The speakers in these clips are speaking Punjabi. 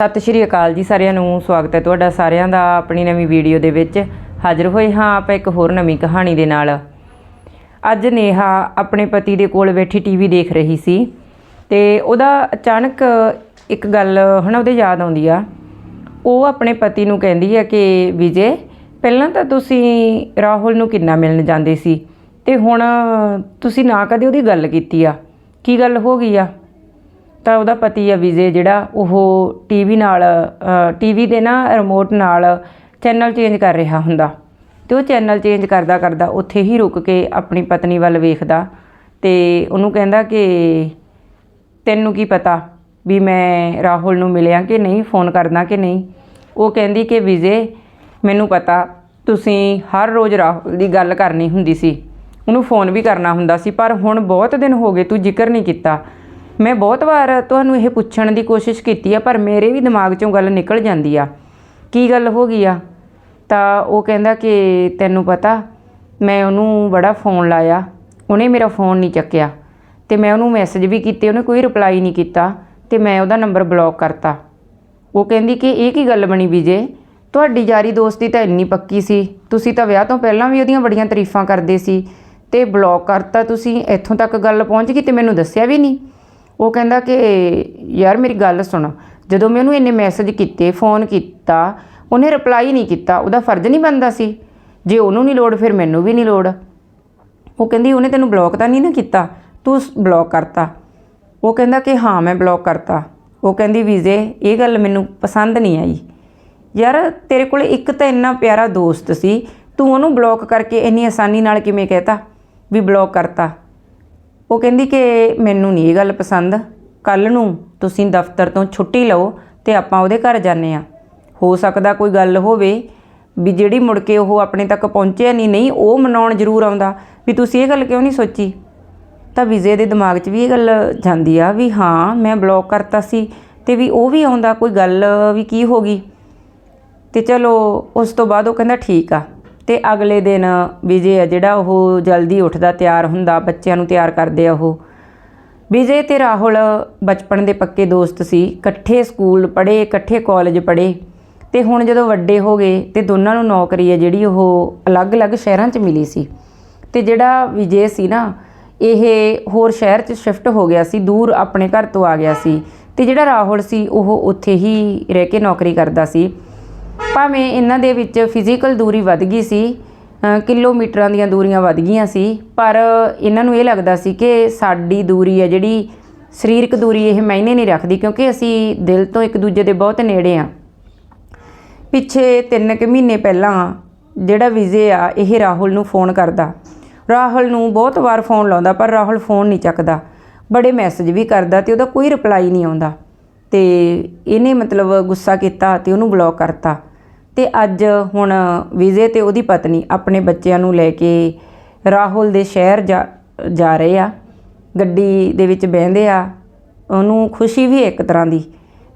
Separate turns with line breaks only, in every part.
ਸਤਿ ਸ਼੍ਰੀ ਅਕਾਲ ਜੀ ਸਾਰਿਆਂ ਨੂੰ, ਸਵਾਗਤ ਹੈ ਤੁਹਾਡਾ ਸਾਰਿਆਂ ਦਾ ਆਪਣੀ ਨਵੀਂ ਵੀਡੀਓ ਦੇ ਵਿੱਚ। ਹਾਜ਼ਰ ਹੋਏ ਹਾਂ ਆਪਾਂ ਇੱਕ ਹੋਰ ਨਵੀਂ ਕਹਾਣੀ ਦੇ ਨਾਲ। ਅੱਜ ਨੇਹਾ ਆਪਣੇ ਪਤੀ ਦੇ ਕੋਲ ਬੈਠੀ ਟੀਵੀ ਦੇਖ ਰਹੀ ਸੀ ਤੇ ਉਹਦਾ ਅਚਾਨਕ ਇੱਕ ਗੱਲ ਹਨਾ ਉਹਦੇ ਯਾਦ ਆਉਂਦੀ ਆ। ਉਹ ਆਪਣੇ ਪਤੀ ਨੂੰ ਕਹਿੰਦੀ ਆ ਕਿ ਵਿਜੇ, ਪਹਿਲਾਂ ਤਾਂ ਤੁਸੀਂ ਰਾਹੁਲ ਨੂੰ ਕਿੰਨਾ ਮਿਲਣ ਜਾਂਦੇ ਸੀ ਤੇ ਹੁਣ ਤੁਸੀਂ ਨਾ ਕਦੇ ਉਹਦੀ ਗੱਲ ਕੀਤੀ ਆ। ਕੀ ਗੱਲ ਹੋ ਗਈ ਆ? ਤਾਂ ਉਹਦਾ ਪਤੀ ਆ ਵਿਜੇ ਜਿਹੜਾ, ਉਹ ਟੀਵੀ ਨਾਲ ਟੀਵੀ ਦੇ ਨਾ ਰਿਮੋਟ ਨਾਲ ਚੈਨਲ ਚੇਂਜ ਕਰ ਰਿਹਾ ਹੁੰਦਾ। ਤੇ ਉਹ ਚੈਨਲ ਚੇਂਜ ਕਰਦਾ ਕਰਦਾ ਉੱਥੇ ਹੀ ਰੁਕ ਕੇ ਆਪਣੀ ਪਤਨੀ ਵੱਲ ਵੇਖਦਾ ਤੇ ਉਹਨੂੰ ਕਹਿੰਦਾ ਕਿ ਤੈਨੂੰ ਕੀ ਪਤਾ ਵੀ ਮੈਂ ਰਾਹੁਲ ਨੂੰ ਮਿਲਿਆ ਕਿ ਨਹੀਂ, ਫੋਨ ਕਰਦਾ ਕਿ ਨਹੀਂ? ਉਹ ਕਹਿੰਦੀ ਕਿ ਵਿਜੇ, ਮੈਨੂੰ ਪਤਾ ਤੁਸੀਂ ਹਰ ਰੋਜ਼ ਰਾਹੁਲ ਦੀ ਗੱਲ ਕਰਨੀ ਹੁੰਦੀ ਸੀ। ਉਹਨੂੰ ਫੋਨ ਵੀ ਕਰਨਾ ਹੁੰਦਾ ਸੀ, ਪਰ ਹੁਣ ਬਹੁਤ ਦਿਨ ਹੋ ਗਏ ਤੂੰ ਜ਼ਿਕਰ ਨਹੀਂ ਕੀਤਾ। ਮੈਂ ਬਹੁਤ ਵਾਰ ਤੁਹਾਨੂੰ ਇਹ ਪੁੱਛਣ ਦੀ ਕੋਸ਼ਿਸ਼ ਕੀਤੀ ਆ, ਪਰ ਮੇਰੇ ਵੀ ਦਿਮਾਗ 'ਚੋਂ ਗੱਲ ਨਿਕਲ ਜਾਂਦੀ ਆ। ਕੀ ਗੱਲ ਹੋ ਗਈ ਆ? ਤਾਂ ਉਹ ਕਹਿੰਦਾ ਕਿ ਤੈਨੂੰ ਪਤਾ, ਮੈਂ ਉਹਨੂੰ ਬੜਾ ਫੋਨ ਲਾਇਆ, ਉਹਨੇ ਮੇਰਾ ਫੋਨ ਨਹੀਂ ਚੱਕਿਆ। ਤੇ ਮੈਂ ਉਹਨੂੰ ਮੈਸੇਜ ਵੀ ਕੀਤੇ, ਉਹਨੇ ਕੋਈ ਰਿਪਲਾਈ ਨਹੀਂ ਕੀਤਾ, ਤੇ ਮੈਂ ਉਹਦਾ ਨੰਬਰ ਬਲੌਕ ਕਰਤਾ। ਉਹ ਕਹਿੰਦੀ ਕਿ ਇਹ ਕੀ ਗੱਲ ਬਣੀ ਵਿਜੇ? ਤੁਹਾਡੀ ਯਾਰੀ ਦੋਸਤੀ ਤਾਂ ਇੰਨੀ ਪੱਕੀ ਸੀ। ਤੁਸੀਂ ਤਾਂ ਵਿਆਹ ਤੋਂ ਪਹਿਲਾਂ ਵੀ ਉਹਦੀਆਂ ਬੜੀਆਂ ਤਾਰੀਫਾਂ ਕਰਦੇ ਸੀ, ਤੇ ਬਲੌਕ ਕਰਤਾ ਤੁਸੀਂ, ਇੱਥੋਂ ਤੱਕ ਗੱਲ ਪਹੁੰਚ ਗਈ ਤੇ ਮੈਨੂੰ ਦੱਸਿਆ ਵੀ ਨਹੀਂ। ਉਹ ਕਹਿੰਦਾ ਕਿ ਯਾਰ ਮੇਰੀ ਗੱਲ ਸੁਣ, ਜਦੋਂ ਮੈਂ ਉਹਨੂੰ ਇੰਨੇ ਮੈਸੇਜ ਕੀਤੇ ਫੋਨ ਕੀਤਾ, ਉਹਨੇ ਰਿਪਲਾਈ ਨਹੀਂ ਕੀਤਾ, ਉਹਦਾ ਫਰਜ਼ ਨਹੀਂ ਬਣਦਾ ਸੀ। ਜੇ ਉਹਨੂੰ ਨਹੀਂ ਲੋੜ, ਫਿਰ ਮੈਨੂੰ ਵੀ ਨਹੀਂ ਲੋੜ। ਉਹ ਕਹਿੰਦੀ, ਉਹਨੇ ਤੈਨੂੰ ਬਲੌਕ ਤਾਂ ਨਹੀਂ ਨਾ ਕੀਤਾ? ਤੂੰ ਬਲੌਕ ਕਰਤਾ। ਉਹ ਕਹਿੰਦਾ ਕਿ ਹਾਂ, ਮੈਂ ਬਲੌਕ ਕਰਤਾ। ਉਹ ਕਹਿੰਦੀ, ਵੀਜ਼ੇ, ਇਹ ਗੱਲ ਮੈਨੂੰ ਪਸੰਦ ਨਹੀਂ ਆਈ। ਯਾਰ, ਤੇਰੇ ਕੋਲ ਇੱਕ ਤਾਂ ਇੰਨਾ ਪਿਆਰਾ ਦੋਸਤ ਸੀ, ਤੂੰ ਉਹਨੂੰ ਬਲੌਕ ਕਰਕੇ ਇੰਨੀ ਆਸਾਨੀ ਨਾਲ ਕਿਵੇਂ ਕਹਿਤਾ? ਵੀ ਬਲੌਕ ਕਰਤਾ। ਉਹ ਕਹਿੰਦੀ ਕਿ ਮੈਨੂੰ ਨਹੀਂ ਇਹ ਗੱਲ ਪਸੰਦ। ਕੱਲ ਨੂੰ ਤੁਸੀਂ ਦਫ਼ਤਰ ਤੋਂ ਛੁੱਟੀ ਲਓ ਤੇ ਆਪਾਂ ਉਹਦੇ ਘਰ ਜਾਂਦੇ ਆ ਹੋ ਸਕਦਾ ਕੋਈ ਗੱਲ ਹੋਵੇ ਵੀ ਜਿਹੜੀ ਮੁੜ ਕੇ ਉਹ ਆਪਣੇ ਤੱਕ ਪਹੁੰਚਿਆ ਨਹੀਂ ਨਹੀਂ, ਉਹ ਮਨਾਉਣ ਜ਼ਰੂਰ ਆਉਂਦਾ। ਵੀ ਤੁਸੀਂ ਇਹ ਗੱਲ ਕਿਉਂ ਨਹੀਂ ਸੋਚੀ? ਤਾਂ ਵਿਜੇ ਦੇ ਦਿਮਾਗ 'ਚ ਵੀ ਇਹ ਗੱਲ ਜਾਂਦੀ ਆ ਵੀ ਹਾਂ, ਮੈਂ ਬਲੌਕ ਕਰਤਾ ਸੀ ਤੇ ਵੀ ਉਹ ਵੀ ਆਉਂਦਾ, ਕੋਈ ਗੱਲ ਵੀ ਕੀ ਹੋ ਗਈ? ਤੇ ਚਲੋ, ਉਸ ਤੋਂ ਬਾਅਦ ਉਹ ਕਹਿੰਦਾ ਠੀਕ ਆ। ਤੇ ਅਗਲੇ ਦਿਨ ਵਿਜੇ ਆ ਜਿਹੜਾ ਉਹ ਜਲਦੀ ਉੱਠਦਾ, ਤਿਆਰ ਹੁੰਦਾ, ਬੱਚਿਆਂ ਨੂੰ ਤਿਆਰ ਕਰਦੇ ਆ ਉਹ। ਵਿਜੇ ਤੇ ਰਾਹੁਲ ਬਚਪਨ ਦੇ ਪੱਕੇ ਦੋਸਤ ਸੀ, ਇਕੱਠੇ ਸਕੂਲ ਪੜ੍ਹੇ, ਇਕੱਠੇ ਕਾਲਜ ਪੜ੍ਹੇ ਤੇ ਹੁਣ ਜਦੋਂ ਵੱਡੇ ਹੋ ਗਏ ਤੇ ਦੋਨਾਂ ਨੂੰ ਨੌਕਰੀ ਹੈ ਜਿਹੜੀ ਉਹ ਅਲੱਗ-ਅਲੱਗ ਸ਼ਹਿਰਾਂ 'ਚ ਮਿਲੀ ਸੀ। ਤੇ ਜਿਹੜਾ ਵਿਜੇ ਸੀ ਨਾ, ਇਹ ਹੋਰ ਸ਼ਹਿਰ 'ਚ ਸ਼ਿਫਟ ਹੋ ਗਿਆ ਸੀ, ਦੂਰ ਆਪਣੇ ਘਰ ਤੋਂ ਆ ਗਿਆ ਸੀ ਤੇ ਜਿਹੜਾ ਰਾਹੁਲ ਸੀ, ਉਹ ਉੱਥੇ ਹੀ ਰਹਿ ਕੇ ਨੌਕਰੀ ਕਰਦਾ ਸੀ। ਭਾਵੇਂ ਇਹਨਾਂ ਦੇ ਵਿੱਚ ਫਿਜ਼ੀਕਲ ਦੂਰੀ ਵੱਧ ਗਈ ਸੀ ਕਿਲੋਮੀਟਰਾਂ ਦੀਆਂ ਦੂਰੀਆਂ ਵੱਧ ਗਈਆਂ ਸੀ, ਪਰ ਇਹਨਾਂ ਨੂੰ ਇਹ ਲੱਗਦਾ ਸੀ ਕਿ ਸਾਡੀ ਦੂਰੀ ਹੈ ਜਿਹੜੀ ਸਰੀਰਕ ਦੂਰੀ ਇਹ ਮਾਇਨੇ ਨਹੀਂ ਰੱਖਦੀ ਕਿਉਂਕਿ ਅਸੀਂ ਦਿਲ ਤੋਂ ਇੱਕ ਦੂਜੇ ਦੇ ਬਹੁਤ ਨੇੜੇ ਆ ਪਿੱਛੇ ਤਿੰਨ ਕੁ ਮਹੀਨੇ ਪਹਿਲਾਂ ਜਿਹੜਾ ਵਿਜੇ ਆ, ਇਹ ਰਾਹੁਲ ਨੂੰ ਫੋਨ ਕਰਦਾ। ਰਾਹੁਲ ਨੂੰ ਬਹੁਤ ਵਾਰ ਫੋਨ ਲਾਉਂਦਾ, ਪਰ ਰਾਹੁਲ ਫੋਨ ਨਹੀਂ ਚੱਕਦਾ। ਬੜੇ ਮੈਸੇਜ ਵੀ ਕਰਦਾ ਤੇ ਉਹਦਾ ਕੋਈ ਰਿਪਲਾਈ ਨਹੀਂ ਆਉਂਦਾ। ਤੇ ਇਹਨੇ ਮਤਲਬ ਗੁੱਸਾ ਕੀਤਾ ਤੇ ਉਹਨੂੰ ਬਲੌਕ ਕਰਤਾ। ਤੇ ਅੱਜ ਹੁਣ ਵਿਜੇ ਤੇ ਉਹਦੀ ਪਤਨੀ ਆਪਣੇ ਬੱਚਿਆਂ ਨੂੰ ਲੈ ਕੇ ਰਾਹੁਲ ਦੇ ਸ਼ਹਿਰ ਜਾ ਜਾ ਰਹੇ ਆ। ਗੱਡੀ ਦੇ ਵਿੱਚ ਬਹਿੰਦੇ ਆ। ਉਹਨੂੰ ਖੁਸ਼ੀ ਵੀ ਇੱਕ ਤਰ੍ਹਾਂ ਦੀ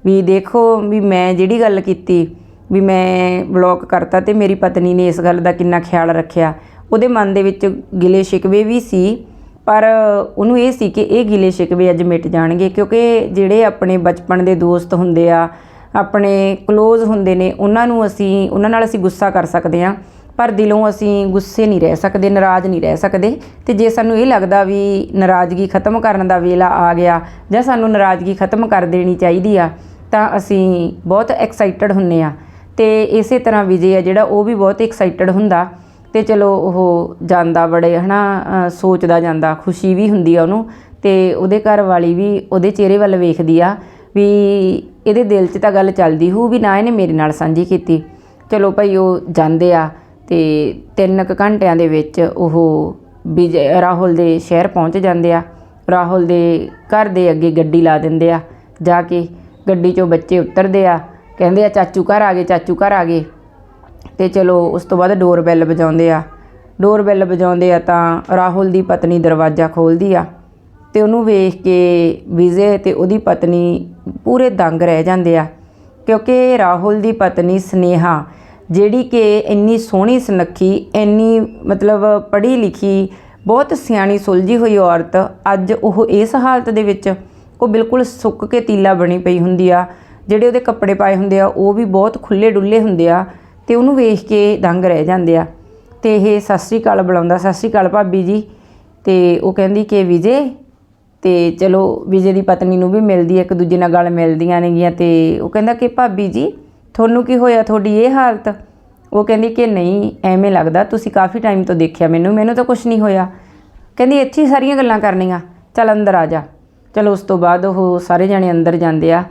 ਵੀ ਦੇਖੋ ਵੀ ਮੈਂ ਜਿਹੜੀ ਗੱਲ ਕੀਤੀ, ਵੀ ਮੈਂ ਬਲੌਕ ਕਰਤਾ ਤੇ ਮੇਰੀ ਪਤਨੀ ਨੇ ਇਸ ਗੱਲ ਦਾ ਕਿੰਨਾ ਖਿਆਲ ਰੱਖਿਆ। ਉਹਦੇ ਮਨ ਦੇ ਵਿੱਚ ਗਿਲੇ ਸ਼ਿਕਵੇ ਵੀ ਸੀ, ਪਰ ਉਹਨੂੰ ਇਹ ਸੀ ਕਿ ਇਹ ਗਿਲੇ ਸ਼ਿਕਵੇ ਅੱਜ ਮਿਟ ਜਾਣਗੇ ਕਿਉਂਕਿ ਜਿਹੜੇ ਆਪਣੇ ਬਚਪਨ ਦੇ ਦੋਸਤ ਹੁੰਦੇ ਆ ਆਪਣੇ ক্লোਜ਼ ਹੁੰਦੇ ਨੇ ਉਹਨਾਂ ਨੂੰ ਅਸੀਂ ਉਹਨਾਂ ਨਾਲ ਅਸੀਂ ਗੁੱਸਾ ਕਰ ਸਕਦੇ ਹਾਂ ਪਰ ਦਿਲੋਂ ਅਸੀਂ ਗੁੱਸੇ ਨਹੀਂ ਰਹਿ ਸਕਦੇ ਨਾਰਾਜ਼ ਨਹੀਂ ਰਹਿ ਸਕਦੇ। ਤੇ ਜੇ ਸਾਨੂੰ ਇਹ ਲੱਗਦਾ ਵੀ ਨਾਰਾਜ਼ਗੀ ਖਤਮ ਕਰਨ ਦਾ ਵੇਲਾ ਆ ਗਿਆ ਜਾਂ ਸਾਨੂੰ ਨਾਰਾਜ਼ਗੀ ਖਤਮ ਕਰ ਦੇਣੀ ਚਾਹੀਦੀ ਆ ਤਾਂ ਅਸੀਂ ਬਹੁਤ ਐਕਸਾਈਟਡ ਹੁੰਨੇ ਆ। ਤੇ ਇਸੇ ਤਰ੍ਹਾਂ ਵਿਜੇ ਆ ਜਿਹੜਾ ਉਹ ਵੀ ਬਹੁਤ ਐਕਸਾਈਟਡ ਹੁੰਦਾ। ਤੇ ਚਲੋ ਉਹ ਜਾਂਦਾ ਬੜੇ ਹਨਾ ਅ, ਸੋਚਦਾ ਜਾਂਦਾ ਖੁਸ਼ੀ ਵੀ ਹੁੰਦੀ ਆ ਉਹਨੂੰ। ਤੇ ਉਹਦੇ ਘਰ ਵਾਲੀ ਵੀ ਉਹਦੇ ਚਿਹਰੇ ਵੱਲ ਵੇਖਦੀ ਆ। ਵੀ ਇਹਦੇ ਦਿਲ 'ਚ ਤਾਂ ਗੱਲ ਚੱਲਦੀ ਹੋਊ ਵੀ ਨਾ ਇਹਨੇ ਮੇਰੇ ਨਾਲ ਸਾਂਝੀ ਕੀਤੀ। ਚਲੋ ਭਾਈ ਉਹ ਜਾਂਦੇ ਆ ਤੇ ਤਿੰਨ ਕੁ ਘੰਟਿਆਂ ਦੇ ਵਿੱਚ ਉਹ ਵਿਜੇ, ਰਾਹੁਲ ਦੇ ਸ਼ਹਿਰ ਪਹੁੰਚ ਜਾਂਦੇ ਆ। ਰਾਹੁਲ ਦੇ ਘਰ ਦੇ ਅੱਗੇ ਗੱਡੀ ਲਾ ਦਿੰਦੇ ਆ। ਜਾ ਕੇ ਗੱਡੀ 'ਚੋਂ ਬੱਚੇ ਉਤਰਦੇ ਆ। ਕਹਿੰਦੇ ਆ, ਚਾਚੂ ਘਰ ਆ ਗਏ, ਚਾਚੂ ਘਰ ਆ ਗਏ। ਤੇ ਚਲੋ ਉਸ ਤੋਂ ਬਾਅਦ ਡੋਰ ਬੈਲ ਵਜਾਉਂਦੇ ਆ। ਡੋਰ ਬੈਲ ਵਜਾਉਂਦੇ ਆ ਤਾਂ ਰਾਹੁਲ ਦੀ ਪਤਨੀ ਦਰਵਾਜ਼ਾ ਖੋਲਦੀ ਆ। ਤੇ ਉਹਨੂੰ ਵੇਖ ਕੇ ਵਿਜੇ ਤੇ ਉਹਦੀ ਪਤਨੀ ਪੂਰੇ ਦੰਗ ਰਹਿ ਜਾਂਦੇ ਆ। ਕਿਉਂਕਿ ਰਾਹੁਲ ਦੀ ਪਤਨੀ ਸਨੇਹਾ, ਜਿਹੜੀ ਕਿ ਇੰਨੀ ਸੋਹਣੀ ਸੁਨੱਖੀ, ਇੰਨੀ ਮਤਲਬ ਪੜ੍ਹੀ ਲਿਖੀ ਬਹੁਤ ਸਿਆਣੀ, ਸੁਲਝੀ ਹੋਈ ਔਰਤ, ਅੱਜ ਉਹ ਇਸ ਹਾਲਤ ਦੇ ਵਿੱਚ ਉਹ ਬਿਲਕੁਲ ਸੁੱਕ ਕੇ ਤੀਲਾ ਬਣੀ ਪਈ ਹੁੰਦੀ ਆ। ਜਿਹੜੇ ਉਹਦੇ ਕੱਪੜੇ ਪਾਏ ਹੁੰਦੇ ਆ, ਉਹ ਵੀ ਬਹੁਤ ਖੁੱਲੇ ਡੁੱਲੇ ਹੁੰਦੇ ਆ ਤੇ ਉਹਨੂੰ ਵੇਖ ਕੇ ਦੰਗ ਰਹਿ ਜਾਂਦੇ ਆ। ਤੇ ਇਹ ਸਤਿ ਸ਼੍ਰੀ ਅਕਾਲ ਬੁਲਾਉਂਦਾ, ਸਤਿ ਸ਼੍ਰੀ ਅਕਾਲ ਭਾਬੀ ਜੀ। ਤੇ ਉਹ ਕਹਿੰਦੀ ਕਿ, ਵਿਜੇ ਤੇ ਚਲੋ ਵਿਜੇ ਦੀ ਪਤਨੀ ਨੂੰ ਵੀ ਮਿਲਦੀ ਹੈ ਇੱਕ ਦੂਜੇ ਨਾਲ ਗੱਲ ਮਿਲਦੀਆਂ ਨੇਗੀਆਂ ਤੇ ਉਹ ਕਹਿੰਦਾ ਕਿ ਭਾਬੀ ਜੀ, ਤੁਹਾਨੂੰ ਕੀ ਹੋਇਆ? ਤੁਹਾਡੀ ਇਹ ਹਾਲਤ? ਉਹ ਕਹਿੰਦੀ ਕਿ ਨਹੀਂ, ਐਵੇਂ ਲੱਗਦਾ, ਤੁਸੀਂ ਕਾਫੀ ਟਾਈਮ ਤੋਂ ਦੇਖਿਆ ਮੈਨੂੰ ਮੈਨੂੰ ਤਾਂ ਕੁਝ ਨਹੀਂ ਹੋਇਆ। ਕਹਿੰਦੀ, ਇੱਥੇ ਹੀ ਸਾਰੀਆਂ ਗੱਲਾਂ ਕਰਨੀਆਂ, ਚੱਲ ਅੰਦਰ ਆ ਜਾ। ਚਲੋ ਉਸ ਤੋਂ ਬਾਅਦ ਉਹ ਸਾਰੇ ਜਣੇ ਅੰਦਰ ਜਾਂਦੇ ਆ।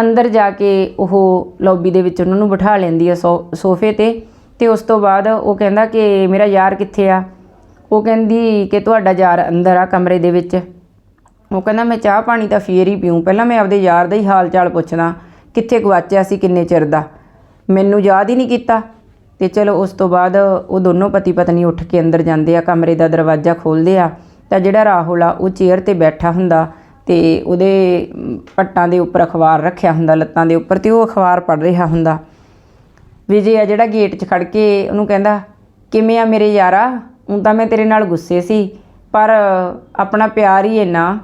ਅੰਦਰ ਜਾ ਕੇ ਉਹ ਲੌਬੀ ਦੇ ਵਿੱਚ ਉਹਨਾਂ ਨੂੰ ਬਿਠਾ ਲੈਂਦੀ ਆ ਸੋ- ਸੋਫੇ ਤੇ। ਤੇ ਉਸ ਤੋਂ ਬਾਅਦ ਉਹ ਕਹਿੰਦਾ ਕਿ ਮੇਰਾ ਯਾਰ ਕਿੱਥੇ ਆ? ਉਹ ਕਹਿੰਦੀ ਕਿ ਤੁਹਾਡਾ ਯਾਰ ਅੰਦਰ ਆ ਕਮਰੇ ਦੇ ਵਿੱਚ। ਉਹ ਕਹਿੰਦਾ, ਮੈਂ ਚਾਹ ਪਾਣੀ ਤਾਂ ਫੇਰ ਹੀ ਪੀਉਂ ਪਹਿਲਾਂ ਮੈਂ ਆਪਦੇ ਯਾਰ ਦਾ ਹੀ ਹਾਲ ਚਾਲ ਪੁੱਛਦਾ, ਕਿੱਥੇ ਗਵਾਚਿਆ ਸੀ, ਕਿੰਨੇ ਚਿਰ ਦਾ? ਮੈਨੂੰ ਯਾਦ ਹੀ ਨਹੀਂ ਕੀਤਾ। ਤੇ ਚਲੋ, ਉਸ ਤੋਂ ਬਾਅਦ ਉਹ ਦੋਨੋਂ ਪਤੀ ਪਤਨੀ ਉੱਠ ਕੇ ਅੰਦਰ ਜਾਂਦੇ ਆ, ਕਮਰੇ ਦਾ ਦਰਵਾਜ਼ਾ ਖੋਲਦੇ ਆ। ਤਾਂ ਜਿਹੜਾ ਰਾਹੁਲ ਆ, ਉਹ ਚੇਅਰ ਤੇ ਬੈਠਾ ਹੁੰਦਾ ਤੇ ਉਹਦੇ ਪੱਟਾਂ ਦੇ ਉੱਪਰ ਅਖਬਾਰ ਰੱਖਿਆ ਹੁੰਦਾ, ਲੱਤਾਂ ਦੇ ਉੱਪਰ, ਤੇ ਉਹ ਅਖਬਾਰ ਪੜ੍ਹ ਰਿਹਾ ਹੁੰਦਾ। ਵਿਜੇ ਆ ਜਿਹੜਾ ਗੇਟ 'ਚ ਖੜ ਕੇ ਉਹਨੂੰ ਕਹਿੰਦਾ, ਕਿਵੇਂ ਆ ਮੇਰੇ ਯਾਰਾ? ਹੁਣ ਤਾਂ ਮੈਂ ਤੇਰੇ ਨਾਲ ਗੁੱਸੇ ਸੀ, ਪਰ ਆਪਣਾ ਪਿਆਰ ਹੀ ਇੰਨਾ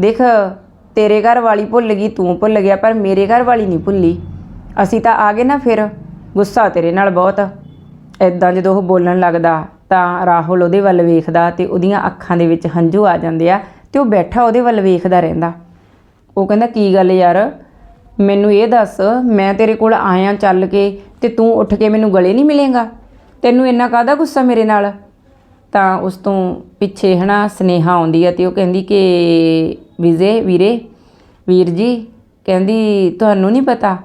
ਦੇਖ, ਤੇਰੇ ਘਰ ਵਾਲੀ ਭੁੱਲ ਗਈ, ਤੂੰ ਭੁੱਲ ਗਿਆ, ਪਰ ਮੇਰੇ ਘਰ ਵਾਲੀ ਨਹੀਂ ਭੁੱਲੀ। ਅਸੀਂ ਤਾਂ ਆ ਗਏ ਨਾ ਫਿਰ, ਗੁੱਸਾ ਤੇਰੇ ਨਾਲ ਬਹੁਤ। ਐਦਾਂ ਜਦੋਂ ਉਹ ਬੋਲਣ ਲੱਗਦਾ, ਤਾਂ ਰਾਹੁਲ ਉਹਦੇ ਵੱਲ ਵੇਖਦਾ ਤੇ ਉਹਦੀਆਂ ਅੱਖਾਂ ਦੇ ਵਿੱਚ ਹੰਝੂ ਆ ਜਾਂਦੇ ਆ ਤੇ ਉਹ ਬੈਠਾ ਉਹਦੇ ਵੱਲ ਵੇਖਦਾ ਰਹਿੰਦਾ। ਉਹ ਕਹਿੰਦਾ, ਕੀ ਗੱਲ ਯਾਰ? ਮੈਨੂੰ ਇਹ ਦੱਸ, ਮੈਂ ਤੇਰੇ ਕੋਲ ਆਇਆ ਚੱਲ ਕੇ ਤੇ ਤੂੰ ਉੱਠ ਕੇ ਮੈਨੂੰ ਗਲੇ ਨਹੀਂ ਮਿਲੇਗਾ? ਤੈਨੂੰ ਇੰਨਾ ਕਾਹਦਾ ਗੁੱਸਾ ਮੇਰੇ ਨਾਲ? ਤਾਂ ਉਸ ਤੋਂ ਪਿੱਛੇ ਹਨਾ, ਸਨੇਹਾ ਆਉਂਦੀ ਆ ਤੇ ਉਹ ਕਹਿੰਦੀ ਕਿ ਵਿਜੇ, ਵੀਰੇ, ਵੀਰ ਜੀ, ਕਹਿੰਦੀ, ਤੁਹਾਨੂੰ ਨਹੀਂ ਪਤਾ,